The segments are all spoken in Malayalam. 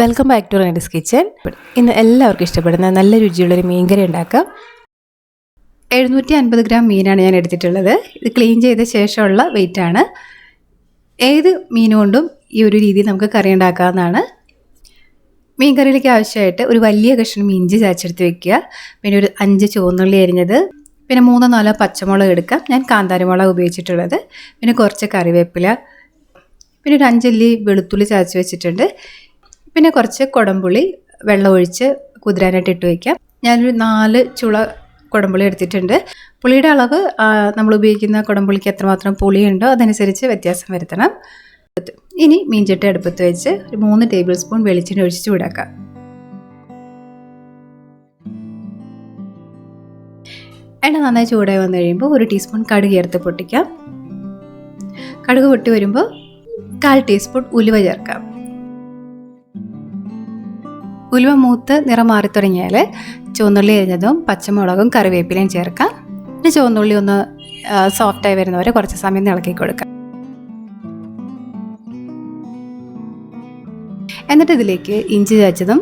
Welcome back to Raidas kitchen ഇന്ന് എല്ലാവർക്കും ഇഷ്ടപ്പെടുന്ന നല്ല രുചിയുള്ളൊരു മീൻകറി ഉണ്ടാക്കാം. എഴുന്നൂറ്റി അൻപത് ഗ്രാം മീനാണ് ഞാൻ എടുത്തിട്ടുള്ളത്. ഇത് ക്ലീൻ ചെയ്ത ശേഷമുള്ള വെയിറ്റാണ് ഏത് മീൻ കൊണ്ടും ഈ ഒരു രീതിയിൽ നമുക്ക് കറി ഉണ്ടാക്കാവുന്നതാണ്. മീൻ കറിയിലേക്ക് ആവശ്യമായിട്ട് ഒരു വലിയ കഷ്ണം ഇഞ്ചി ചാച്ചെടുത്ത് വെക്കുക. പിന്നെ ഒരു അഞ്ച് ചുവന്നുള്ളി അരിഞ്ഞത്. പിന്നെ മൂന്നോ നാലോ പച്ചമുളക് എടുക്കാം. ഞാൻ കാന്താരിമുളക് ഉപയോഗിച്ചിട്ടുള്ളത്. പിന്നെ കുറച്ച് കറിവേപ്പില. പിന്നെ ഒരു അഞ്ചല്ലി വെളുത്തുള്ളി ചതച്ച് വെച്ചിട്ടുണ്ട്. പിന്നെ കുറച്ച് കുടംപുളി വെള്ളമൊഴിച്ച് കുതിരാനായിട്ട് ഇട്ട് വയ്ക്കാം ഞാനൊരു നാല് ചുള കുടംപുളി എടുത്തിട്ടുണ്ട്. പുളിയുടെ അളവ് നമ്മൾ ഉപയോഗിക്കുന്ന കുടംപുളിക്ക് എത്രമാത്രം പുളിയുണ്ടോ അതനുസരിച്ച് വ്യത്യാസം വരുത്തണം. ഇനി മീൻചട്ടി അടുപ്പത്ത് വെച്ച് ഒരു മൂന്ന് ടേബിൾ സ്പൂൺ വെളിച്ചെണ്ണ ഒഴിച്ച് ചൂടാക്കാം. എണ്ണ നന്നായി ചൂടായി വന്നു കഴിയുമ്പോൾ ഒരു ടീസ്പൂൺ കടുക് ചേർത്ത് പൊട്ടിക്കാം. കടുക് പൊട്ടി വരുമ്പോൾ കാൽ ടീസ്പൂൺ ഉലുവ ചേർക്കാം. ഉലുവ മൂത്ത് നിറം മാറി തുടങ്ങിയാൽ ചുവന്നുള്ളി അരിഞ്ഞതും പച്ചമുളകും കറിവേപ്പിലയും ചേർക്കാം. പിന്നെ ചുവന്നുള്ളി ഒന്ന് സോഫ്റ്റായി വരുന്നവരെ കുറച്ച് സമയം ഇളക്കി കൊടുക്കാം. എന്നിട്ട് ഇതിലേക്ക് ഇഞ്ചി ചതച്ചതും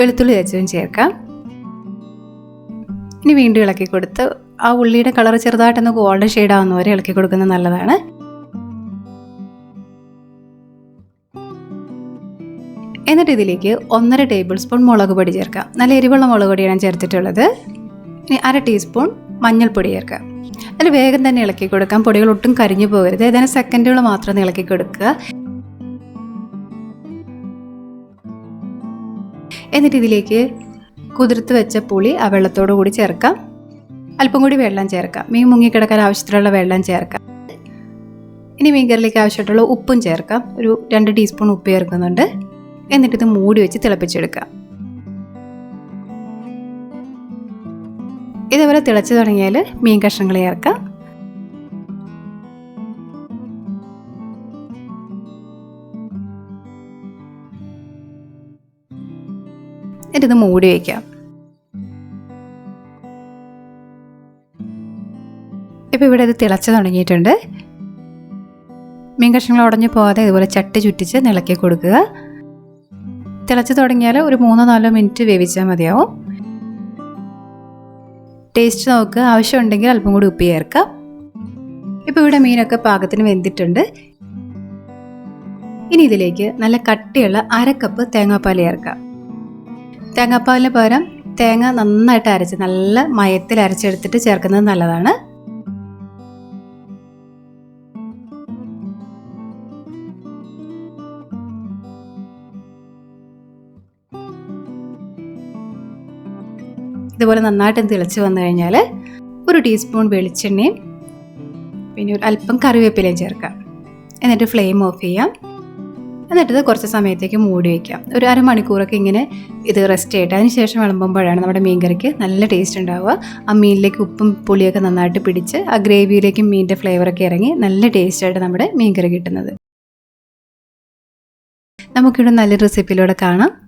വെളുത്തുള്ളി ചതച്ചതും ചേർക്കാം. ഇനി വീണ്ടും ഇളക്കി കൊടുത്ത് ആ ഉള്ളിയുടെ കളർ ചെറുതായിട്ടൊന്ന് ഗോൾഡൻ ഷെയ്ഡ് ആവുന്നവരെ ഇളക്കി കൊടുക്കുന്നത് നല്ലതാണ്. എന്നിട്ട് ഇതിലേക്ക് ഒന്നര ടേബിൾ സ്പൂൺ മുളക് പൊടി ചേർക്കാം. നല്ല എരിവുള്ള മുളക് പൊടിയാണ് ചേർത്തിട്ടുള്ളത്. ഇനി അര ടീസ്പൂൺ മഞ്ഞൾപ്പൊടി ചേർക്കുക അതിൽ വേഗം തന്നെ ഇളക്കി കൊടുക്കാം. പൊടികൾ ഒട്ടും കരിഞ്ഞു പോകരുത്. ഏതാനും സെക്കൻഡുകൾ മാത്രം ഇളക്കി കൊടുക്കുക. എന്നിട്ട് ഇതിലേക്ക് കുതിർത്ത് വെച്ച പുളി ആ വെള്ളത്തോടു കൂടി ചേർക്കാം. അല്പം കൂടി വെള്ളം ചേർക്കാം. മീൻ മുങ്ങിക്കിടക്കാൻ ആവശ്യത്തിലുള്ള വെള്ളം ചേർക്കാം. ഇനി മീൻ കറിയിലേക്ക് ആവശ്യമായിട്ടുള്ള ഉപ്പും ചേർക്കാം. ഒരു രണ്ട് ടീസ്പൂൺ ഉപ്പ് ചേർക്കുന്നുണ്ട്. എന്നിട്ട് ഇത് മൂടി വെച്ച് തിളപ്പിച്ചെടുക്കുക. ഇതേപോലെ തിളച്ചു തുടങ്ങിയാൽ മീൻ കഷ്ണങ്ങൾ ചേർക്കുക. എന്നിട്ടിത് മൂടി വയ്ക്കാം ഇപ്പോൾ ഇവിടെ ഇത് തിളച്ച് തുടങ്ങിയിട്ടുണ്ട്. മീൻ കഷ്ണങ്ങൾ ഉടഞ്ഞു പോകാതെ ഇതുപോലെ ചട്ടി ചുറ്റിച്ച് നിളക്കി കൊടുക്കുക. തിളച്ച് തുടങ്ങിയാൽ ഒരു മൂന്നോ നാലോ മിനിറ്റ് വേവിച്ചാൽ മതിയാവും. ടേസ്റ്റ് നോക്കുക ആവശ്യമുണ്ടെങ്കിൽ അല്പം കൂടി ഉപ്പ് ചേർക്കാം. ഇപ്പോൾ ഇവിടെ മീനൊക്കെ പാകത്തിന് വെന്തിട്ടുണ്ട്. ഇനി ഇതിലേക്ക് നല്ല കട്ടിയുള്ള അരക്കപ്പ് കപ്പ് തേങ്ങാപ്പാൽ ചേർക്കാം. തേങ്ങാപ്പാലിന് പകരം തേങ്ങ നന്നായിട്ട് അരച്ച് നല്ല മയത്തിൽ അരച്ചെടുത്തിട്ട് ചേർക്കുന്നത് നല്ലതാണ്. ഇതുപോലെ നന്നായിട്ട് തിളച്ച് വന്നു കഴിഞ്ഞാൽ ഒരു ടീസ്പൂൺ വെളിച്ചെണ്ണയും പിന്നെ ഒരു അല്പം കറിവേപ്പിലയും ചേർക്കാം. എന്നിട്ട് ഫ്ലെയിം ഓഫ് ചെയ്യാം. എന്നിട്ട് ഇത് കുറച്ച് സമയത്തേക്ക് മൂടി വയ്ക്കാം. ഒരു അരമണിക്കൂറൊക്കെ ഇങ്ങനെ ഇത് റെസ്റ്റ് ചെയ്യട്ടെ. അതിന് ശേഷം വിളമ്പുമ്പോഴാണ് നമ്മുടെ മീൻകറിക്ക് നല്ല ടേസ്റ്റ് ഉണ്ടാവുക. ആ മീനിലേക്ക് ഉപ്പും പുളിയൊക്കെ നന്നായിട്ട് പിടിച്ച് ആ ഗ്രേവിയിലേക്കും മീനിന്റെ ഫ്ലേവറൊക്കെ ഇറങ്ങി നല്ല ടേസ്റ്റായിട്ട് നമ്മുടെ മീൻകറി കിട്ടുന്നത്. നമുക്കിവിടെ നല്ല റെസിപ്പിയിലൂടെ കാണാം.